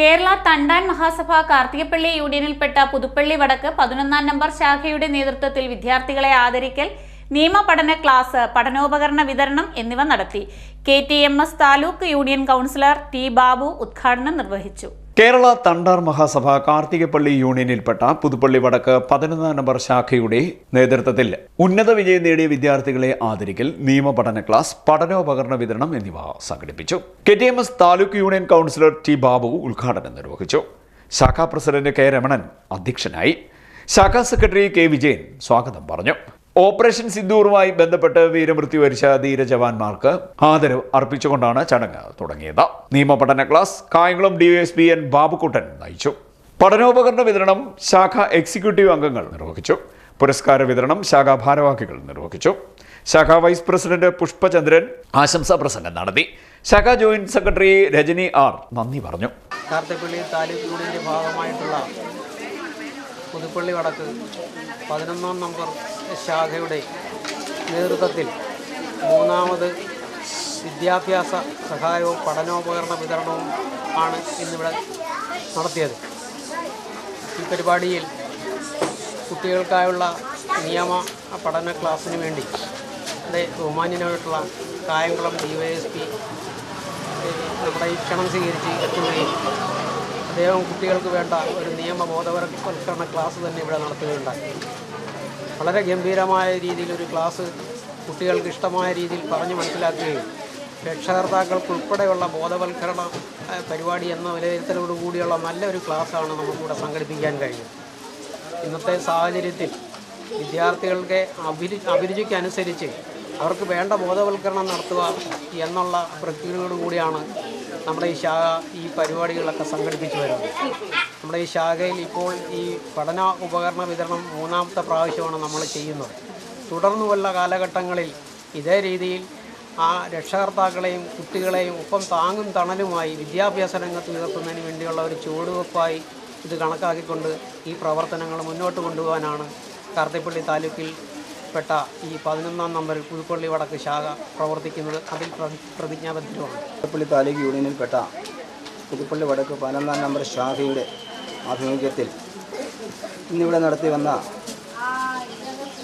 കേരള തണ്ടാൻ മഹാസഭ കാർത്തികപ്പള്ളി യൂണിയനിൽപ്പെട്ട പുതുപ്പള്ളി വടക്ക് പതിനൊന്നാം നമ്പർ ശാഖയുടെ നേതൃത്വത്തിൽ വിദ്യാർത്ഥികളെ ആദരിക്കൽ നിയമ പഠന ക്ലാസ് പഠനോപകരണ വിതരണം എന്നിവ നടത്തി. K T M S taluk union councillor T Babu ഉദ്ഘാടനം നിർവഹിച്ചു. കേരള തണ്ടാർ മഹാസഭ കാർത്തികപ്പള്ളി യൂണിയനിൽപ്പെട്ട പുതുപ്പള്ളി വടക്ക് പതിനൊന്നാം നമ്പർ ശാഖയുടെ നേതൃത്വത്തിൽ ഉന്നത വിജയം നേടിയ വിദ്യാർത്ഥികളെ ആദരിക്കൽ നിയമപഠന ക്ലാസ് പഠനോപകരണ വിതരണം എന്നിവ സംഘടിപ്പിച്ചു. K T M S taluk union councillor T Babu ഉദ്ഘാടനം നിർവഹിച്ചു. ശാഖാ പ്രസിഡന്റ് കെ രമണൻ അധ്യക്ഷനായി. ശാഖാ സെക്രട്ടറി കെ വിജയൻ സ്വാഗതം പറഞ്ഞു. ഓപ്പറേഷൻ സിന്ദൂറുമായി ബന്ധപ്പെട്ട് വീരമൃത്യു വരിച്ച ധീരജവാന്മാർക്ക് ആദരവ് അർപ്പിച്ചുകൊണ്ടാണ് ചടങ്ങ് തുടങ്ങിയത്. നിയമപഠന class Kayamkulam DYSP N Babukuttan നയിച്ചു. പഠനോപകരണ വിതരണം ശാഖ എക്സിക്യൂട്ടീവ് അംഗങ്ങൾ നിർവഹിച്ചു. പുരസ്കാര വിതരണം ശാഖാ ഭാരവാഹികൾ നിർവഹിച്ചു. ശാഖാ വൈസ് പ്രസിഡന്റ് പുഷ്പചന്ദ്രൻ ആശംസാ പ്രസംഗം നടത്തി. ശാഖാ ജോയിന്റ് സെക്രട്ടറി രജനി ആർ നന്ദി പറഞ്ഞു. ഭാഗമായിട്ടുള്ള പുതുപ്പള്ളി വടക്ക് പതിനൊന്നാം നമ്പർ ശാഖയുടെ നേതൃത്വത്തിൽ മൂന്നാമത് വിദ്യാഭ്യാസ സഹായവും പഠനോപകരണ വിതരണവും ആണ് ഇന്നിവിടെ നടത്തിയത്. ഈ പരിപാടിയിൽ കുട്ടികൾക്കായുള്ള നിയമ പഠന ക്ലാസ്സിന് വേണ്ടി അതെ ബഹുമാന്യനായിട്ടുള്ള Kayamkulam D Y S P നമ്മുടെ ഈ ക്ഷണം സ്വീകരിച്ച് എത്തുകയും അദ്ദേഹം കുട്ടികൾക്ക് വേണ്ട ഒരു നിയമ ബോധവൽക്കരണ ക്ലാസ് തന്നെ ഇവിടെ നടത്തുകയുണ്ടായി. വളരെ ഗംഭീരമായ രീതിയിൽ ഒരു ക്ലാസ് കുട്ടികൾക്ക് ഇഷ്ടമായ രീതിയിൽ പറഞ്ഞു മനസ്സിലാക്കുകയും രക്ഷകർത്താക്കൾക്കുൾപ്പെടെയുള്ള ബോധവൽക്കരണ പരിപാടി എന്ന വിലയിരുത്തലോട് കൂടിയുള്ള നല്ലൊരു ക്ലാസ്സാണ് നമുക്കിവിടെ സംഘടിപ്പിക്കാൻ കഴിഞ്ഞത്. ഇന്നത്തെ സാഹചര്യത്തിൽ വിദ്യാർത്ഥികൾക്ക് അഭിരു അഭിരുചിക്കനുസരിച്ച് അവർക്ക് വേണ്ട ബോധവൽക്കരണം നടത്തുക എന്നുള്ള പ്രക്രിയയോട് കൂടിയാണ് നമ്മുടെ ഈ ശാഖ ഈ പരിപാടികളൊക്കെ സംഘടിപ്പിച്ചു വരുന്നത് നമ്മുടെ ഈ ശാഖയിൽ ഇപ്പോൾ ഈ പഠന ഉപകരണ വിതരണം മൂന്നാമത്തെ പ്രാവശ്യമാണ് നമ്മൾ ചെയ്യുന്നത്. തുടർന്നുമുള്ള കാലഘട്ടങ്ങളിൽ ഇതേ രീതിയിൽ ആ രക്ഷകർത്താക്കളെയും കുട്ടികളെയും ഒപ്പം താങ്ങും തണലുമായി വിദ്യാഭ്യാസ രംഗത്ത് ഉയർത്തുന്നതിന് വേണ്ടിയുള്ള ഒരു ചുവടുവെപ്പായി ഇത് കണക്കാക്കിക്കൊണ്ട് ഈ പ്രവർത്തനങ്ങൾ മുന്നോട്ട് കൊണ്ടുപോകാനാണ് കാർത്തിപ്പള്ളി താലൂക്കിൽ പെട്ട ഈ പതിനൊന്നാം നമ്പറിൽ പുതുപ്പള്ളി വടക്ക് ശാഖ പ്രവർത്തിക്കുന്നത് അതിൽ പ്രതി- പ്രതിജ്ഞാബദ്ധമാണ് പുതുപ്പള്ളി താലൂക്ക് യൂണിയനിൽപ്പെട്ട പുതുപ്പള്ളി വടക്ക് പതിനൊന്നാം നമ്പർ ശാഖയുടെ ആഭിമുഖ്യത്തിൽ ഇന്നിവിടെ നടത്തി വന്ന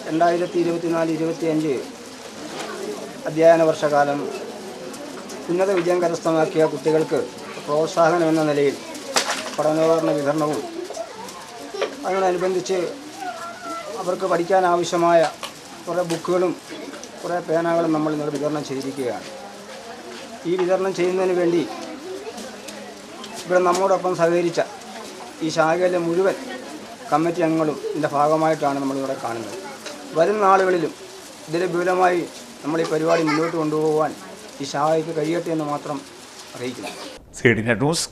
രണ്ടായിരത്തി ഇരുപത്തിനാല് ഇരുപത്തിയഞ്ച് അധ്യയന വർഷകാലം ഉന്നത വിജയം കരസ്ഥമാക്കിയ കുട്ടികൾക്ക് പ്രോത്സാഹനം എന്ന നിലയിൽ പഠനോപകരണ വിതരണവും അതിനോടനുബന്ധിച്ച് അവർക്ക് പഠിക്കാൻ ആവശ്യമായ കുറേ ബുക്കുകളും കുറേ പേനകളും നമ്മൾ ഇന്നലെ വിതരണം ചെയ്തിരിക്കുകയാണ്. ഈ വിതരണം ചെയ്യുന്നതിന് വേണ്ടി ഇവിടെ നമ്മോടൊപ്പം സഹകരിച്ച ഈ ശാഖയിലെ മുഴുവൻ കമ്മിറ്റി അംഗങ്ങളും ഇതിന്റെ ഭാഗമായിട്ടാണ് നമ്മളിവിടെ കാണുന്നത്. വരും നാളുകളിലും ഇതിൽ വിപുലമായി നമ്മൾ ഈ പരിപാടി മുന്നോട്ട് കൊണ്ടുപോകാൻ ഈ ശാഖയ്ക്ക് കഴിയട്ടെ എന്ന് മാത്രം അറിയിക്കുന്നു. ന്യൂസ്